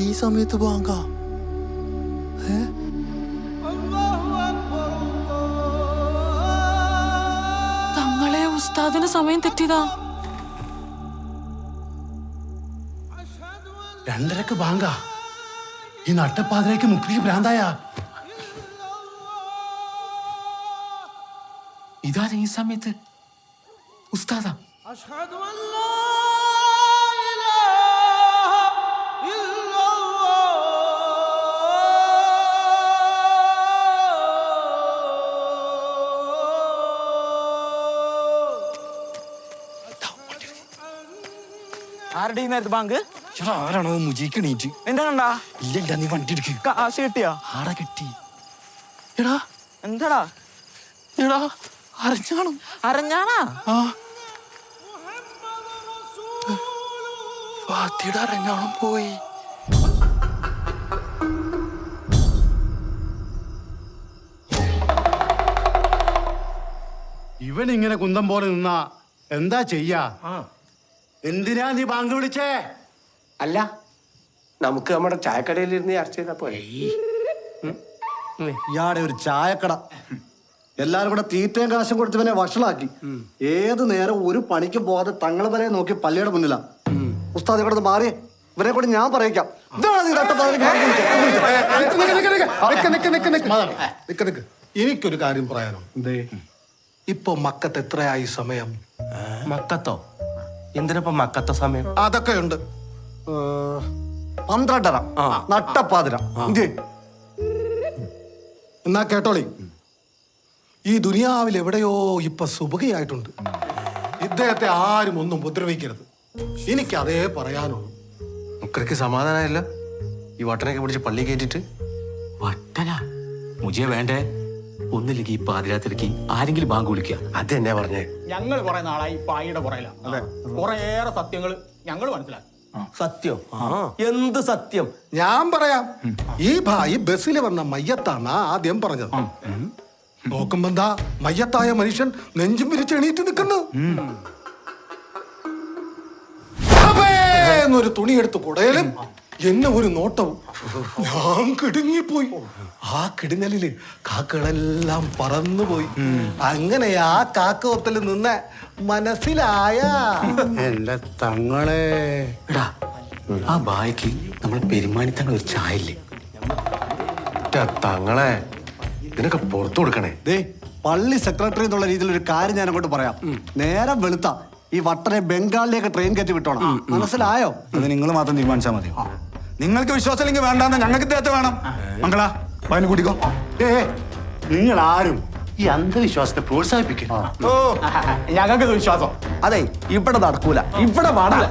ഈ സമയത്ത് ബാങ്ക തങ്ങളെ ഉസ്താദിന് സമയം തെറ്റിയതാ. രണ്ടരക്ക് ബാങ്ക ഈ നട്ടപ്പാതിരേക്ക് മുക്കിലേക്ക് ഭ്രാന്തായ. ഇതാണ് ഈ സമയത്ത് ഉസ്താദ. ആരുടെ ഈ നേരത്ത് ബാങ്ക് ആരാണോ മുജിക്ക് എണീറ്റ്? എന്താണ്ടാ ഇല്ല ഇല്ല നീ വണ്ടി എടുക്ക്. കാശ് കിട്ടിയാ? ആടെ കിട്ടി. എടാ. എന്താടാ? എടാ അരഞ്ഞാണോ? അരഞ്ഞാണാ? ആ. ഫാത്തിയുടെ അരഞ്ഞാണോ പോയി. ഇവൻ ഇങ്ങനെ കുന്തം പോലെ നിന്നാ എന്താ ചെയ്യാ? എന്തിനാ നീ ബാങ്ക് വിളിച്ചേ? അല്ല നമുക്ക് നമ്മുടെ ചായക്കടയിൽ ഇരുന്ന് ചർച്ച ചെയ്താ പോലെ ഇയാടെ ഒരു ചായക്കട. എല്ലാരും കൂടെ തീറ്റയും കാശും കൊടുത്തവനെ വഷളാക്കി. ഏത് നേരം ഒരു പണിക്ക് പോവാതെ തങ്ങളെ വരെ നോക്കി പള്ളിയുടെ മുന്നിലാ. ഉസ്താദ് ഇവിടെ മാറി. ഇവരെ കൂടെ ഞാൻ പറയിക്കാം. എനിക്കൊരു കാര്യം പറയാനോ ഇപ്പൊ മക്കത്ത് എത്രയായി സമയം? മക്കത്തോ? എന്തിനപ്പോ മക്കത്ത സമയം? അതൊക്കെ ഉണ്ട് പന്ത്രണ്ടര. നട്ടപ്പാതിര. എന്നാ കേട്ടോളി. ഈ ദുനിയാവിൽ എവിടെയോ ഇപ്പൊ സുഭകയായിട്ടുണ്ട് ഇദ്ദേഹത്തെ ആരും ഒന്നും ഉപദ്രവിക്കരുത്. എനിക്ക് അതേ പറയാനുള്ളൂ. മുക്കർക്ക് സമാധാനമല്ല ഈ വട്ടനൊക്കെ പിടിച്ച് പള്ളി കയറ്റിട്ട് വട്ടന? മുജിയെ വേണ്ടേ? ഒന്നില്ലെങ്കിൽ ഈ പാതിരാത്രിക്ക് ആരെങ്കിലും ബാങ്ക് വിളിക്കുക. അത് തന്നെ പറഞ്ഞേ. ഞങ്ങൾ കുറെ നാളായി പായിയുടെ പുറയിലാണ് കുറേയേറെ സത്യങ്ങൾ ഞങ്ങൾ മനസ്സിലാക്കി. സത്യം? എന്ത് സത്യം? ഞാൻ പറയാം. ഈ ഭായി ബസ്സിൽ വന്ന മയ്യത്താണ് ആദ്യം പറഞ്ഞത്. നോക്കുമ്പോ എന്താ മയ്യത്തായ മനുഷ്യൻ നെഞ്ചും വിരിച്ച് എണീറ്റ് നിൽക്കുന്നു. അബേ എന്നൊരു തുണി എടുത്ത് കുടയലും എന്നെ ഒരു നോട്ടവും ഞാൻ കിടുങ്ങിപ്പോയി. ആ കിടുങ്ങലിൽ കാക്കകളെല്ലാം പറന്നുപോയി. അങ്ങനെ ആ കാക്കവത്തിൽ നിന്ന് മനസ്സിലായ എന്റെ തങ്ങളെ. എടാ ആ ബായിക്ക് നമ്മൾ പെരുമാനിത്തങ്ങൾ ഒരു ചായല്ലേ? തങ്ങളെ. ഇതിനൊക്കെ പുറത്തു കൊടുക്കണേ. ദേ പള്ളി സെക്രട്ടറി എന്നുള്ള രീതിയിൽ ഒരു കാര്യം ഞാൻ അങ്ങോട്ട് പറയാം. നേരം വെളുത്ത. ഈ വട്ടനെ ബംഗാളിലേക്ക് ട്രെയിൻ കയറ്റി വിട്ടോണം മനസ്സിലായോ? അത് നിങ്ങൾ മാത്രം തീരുമാനിച്ചാൽ മതി. നിങ്ങൾക്ക് വിശ്വാസമില്ലെങ്കിൽ വേണ്ടാന്ന് ഞങ്ങൾക്ക് ഇദ്ദേഹത്തെ വേണം. മംഗള പതിന് കൂട്ടിക്കോ ഏ നിങ്ങൾ ആരും ഈ അന്ധവിശ്വാസത്തെ പ്രോത്സാഹിപ്പിക്കണം ഓ ഞങ്ങൾക്ക് വിശ്വാസം. അതെ ഇവിടെ നടക്കൂല. ഇവിടെ പാടില്ല.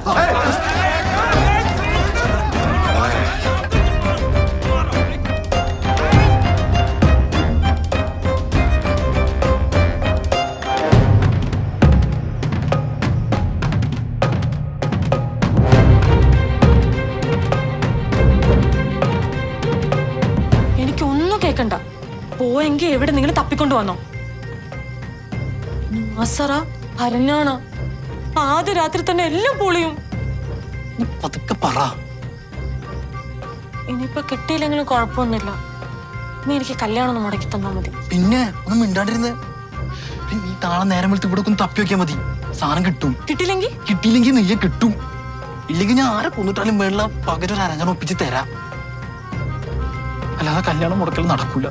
പോയെങ്കിൽ എവിടെ നിങ്ങൾ തപ്പിക്കൊണ്ടു വന്നോ? നാസറ ഭരഞ്ഞാണ് ആദ്യ രാത്രി തന്നെ എല്ലാം പൊളിയും. നീ പതുക്കെ പറ. ഇനിയിപ്പൊ കിട്ടിയില്ലെങ്കിലും കുഴപ്പമൊന്നുമില്ല. നീ എനിക്ക് കല്യാണം ഒന്ന് മുടക്കി തന്നാ മതി. പിന്നെ ഒന്നും മിണ്ടാണ്ടിരുന്ന്. നീ താളെ നേരം വെളുത്ത് ഇവിടെ ഒന്ന് തപ്പി വെക്കാൻ മതി. സാധനം കിട്ടും. കിട്ടിയില്ലെങ്കിൽ കിട്ടിയില്ലെങ്കിൽ നെയ്യെ കിട്ടും. ഇല്ലെങ്കിൽ ഞാൻ ആരെ കൊന്നിട്ടാലും വേണ്ട പകരം ഒരു അരഞ്ഞാണ് ഒപ്പിച്ച് തരാം. അല്ലാതെ കല്യാണം മുടക്കൽ നടക്കൂല.